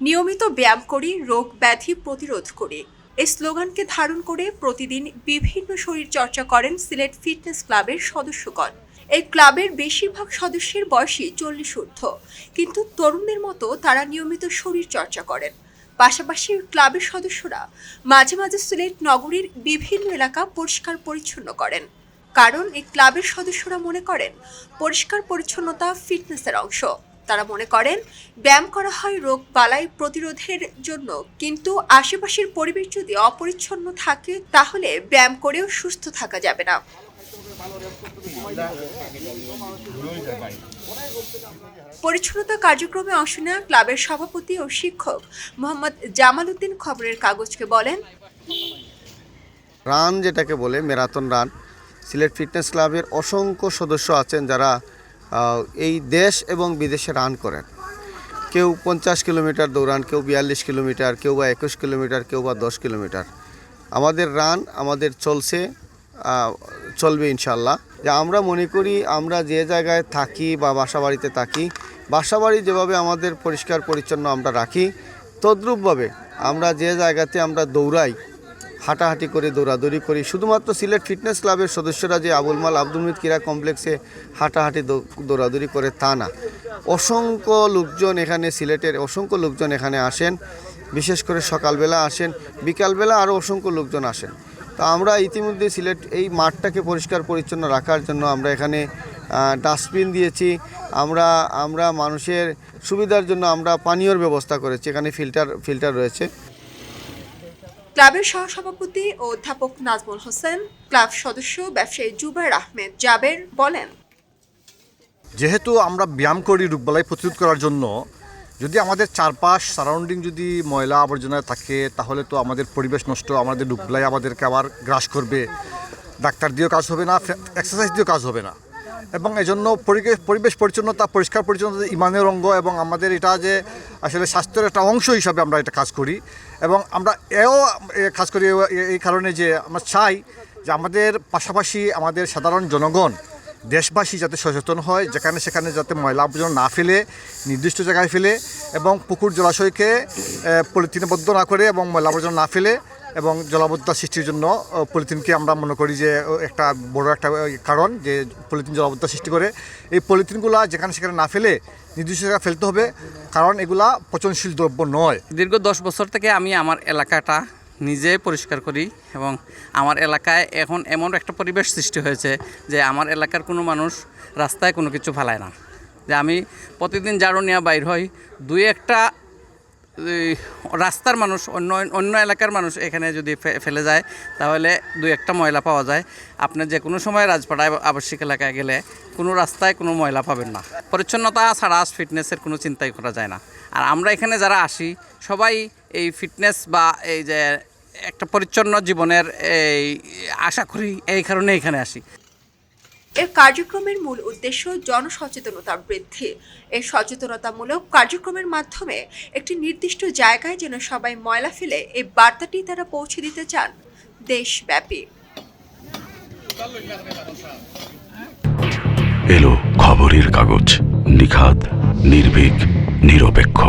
নিয়মিত ব্যায়াম করি, রোগ ব্যাধি প্রতিরোধ করি। এই স্লোগানকে ধারণ করে প্রতিদিন বিভিন্ন শরীর চর্চা করেন সিলেট ফিটনেস ক্লাবের সদস্যগণ। এই ক্লাবের বেশিরভাগ সদস্যের বয়সই চল্লিশ ঊর্ধ্ব। কিন্তু তরুণদের মতো তারা নিয়মিত শরীর চর্চা করেন। পাশাপাশি ক্লাবের সদস্যরা মাঝে মাঝে সিলেট নগরীর বিভিন্ন এলাকা পরিষ্কার পরিচ্ছন্ন করেন। কারণ এই ক্লাবের সদস্যরা মনে করেন, পরিষ্কার পরিচ্ছন্নতা ফিটনেসের অংশ। তারা মনে করেন, ব্যায়াম করা হয় রোগ বালাই প্রতিরোধের জন্য, কিন্তু আশেপাশের পরিবেশ যদি অপরিচ্ছন্ন থাকে, তাহলে ব্যায়াম করেও সুস্থ থাকা যাবে না। পরিচ্ছন্নতা কার্যক্রমে অংশ নেওয়া ক্লাবের সভাপতি ও শিক্ষক মোহাম্মদ জামাল উদ্দিন খবরের কাগজকে বলেন, রান যেটাকে বলে ম্যারাথন রান, সিলেট ফিটনেস ক্লাবের অসংখ্য সদস্য আছেন যারা এই দেশ এবং বিদেশে রান করেন। কেউ পঞ্চাশ কিলোমিটার দৌড়ান, কেউ বিয়াল্লিশ কিলোমিটার, কেউ বা একুশ কিলোমিটার, কেউ বা দশ কিলোমিটার। আমাদের রান আমাদের চলছে চলবে ইনশাল্লাহ। যে আমরা মনে করি, আমরা যে জায়গায় থাকি বা বাসা বাড়িতে থাকি বাসা বাড়ি যেভাবে আমাদের পরিষ্কার পরিচ্ছন্ন আমরা রাখি, তদ্রূপভাবে আমরা যে জায়গাতে আমরা দৌড়াই হাঁটাহাঁটি করে, দৌড়াদৌড়ি করি। শুধুমাত্র সিলেট ফিটনেস ক্লাবের সদস্যরা যে আবুল মাল আব্দুল মিদ ক্রীড়া কমপ্লেক্সে হাঁটাহাঁটি দৌড়াদৌড়ি করে, তা না। অসংখ্য লোকজন এখানে সিলেটের, অসংখ্য লোকজন এখানে আসেন। বিশেষ করে সকালবেলা আসেন, বিকালবেলা আরও অসংখ্য লোকজন আসেন। তা আমরা ইতিমধ্যে সিলেট এই মাঠটাকে পরিষ্কার পরিচ্ছন্ন রাখার জন্য আমরা এখানে ডাস্টবিন দিয়েছি। আমরা আমরা মানুষের সুবিধার জন্য আমরা পানীয়র ব্যবস্থা করেছি। এখানে ফিল্টার ফিল্টার রয়েছে। ক্লাবের সহসভাপতি ও অধ্যাপক নাজমুল হোসেন, ক্লাব সদস্য ব্যবসায়ী জুবাইর আহমেদ জাবের বলেন, যেহেতু আমরা ব্যায়াম করি রোগবালাই প্রতিরোধ করার জন্য, যদি আমাদের চারপাশ সারাউন্ডিং যদি ময়লা আবর্জনা থাকে, তাহলে তো আমাদের পরিবেশ নষ্ট, আমাদের রোগবালাই আমাদেরকে আবার গ্রাস করবে। ডাক্তার দিয়েও কাজ হবে না এক্সারসাইজ দিয়েও কাজ হবে না। এবং এজন্য পরিবেশ পরিবেশ পরিচ্ছন্নতা, পরিষ্কার পরিচ্ছন্নতা, ইমানের অঙ্গ এবং আমাদের এটা যে আসলে স্বাস্থ্যের একটা অংশ হিসাবে আমরা এটা কাজ করি। এবং আমরা এও কাজ করি এই কারণে যে আমরা চাই যে আমাদের পাশাপাশি আমাদের সাধারণ জনগণ, দেশবাসী যাতে সচেতন হয়, যেখানে সেখানে যাতে ময়লা আবর্জনা না ফেলে, নির্দিষ্ট জায়গায় ফেলে এবং পুকুর জলাশয়কে পলিথিনবদ্ধ না করে এবং ময়লা আবর্জনা না ফেলে এবং জলাবদ্ধতা সৃষ্টির জন্য পলিথিনকে আমরা মনে করি যে একটা বড় একটা কারণ যে পলিথিন জলাবদ্ধতা সৃষ্টি করে। এই পলিথিনগুলা যেখানে সেখানে না ফেলে নির্দিষ্ট জায়গায় ফেলতে হবে, কারণ এগুলা পচনশীল দ্রব্য নয়। দীর্ঘ দশ বছর থেকে আমি আমার এলাকাটা নিজে পরিষ্কার করি এবং আমার এলাকায় এখন এমন একটা পরিবেশ সৃষ্টি হয়েছে যে আমার এলাকার কোনো মানুষ রাস্তায় কোনো কিছু ফেলায় না। যে আমি প্রতিদিন জারু নিয়ে বাইর হই, দুই একটা রাস্তার মানুষ, অন্য অন্য এলাকার মানুষ এখানে যদি ফেলে যায়, তাহলে দুই একটা ময়লা পাওয়া যায়। আপনি যে কোনো সময় রাজপাড়ায় আবশ্যিক এলাকায় গেলে কোনো রাস্তায় কোনো ময়লা পাবেন না। পরিচ্ছন্নতা ছাড়া ফিটনেসের কোনো চিন্তাই করা যায় না। আর আমরা এখানে যারা আসি, সবাই এই ফিটনেস বা এই যে একটা পরিচ্ছন্ন জীবনের এই আশা করি এই কারণে এখানে আসি। এর কার্যক্রমের মূল উদ্দেশ্য জনসচেতনতা বৃদ্ধি। এই সচেতনতামূলক কার্যক্রমের মাধ্যমে একটি নির্দিষ্ট জায়গায় যেন সবাই ময়লা ফেলে এই বার্তাটি তারা পৌঁছে দিতে চান। দেশব্যাপী। এলো খবরের কাগজ নিখাত নির্ভীক, নিরপেক্ষ।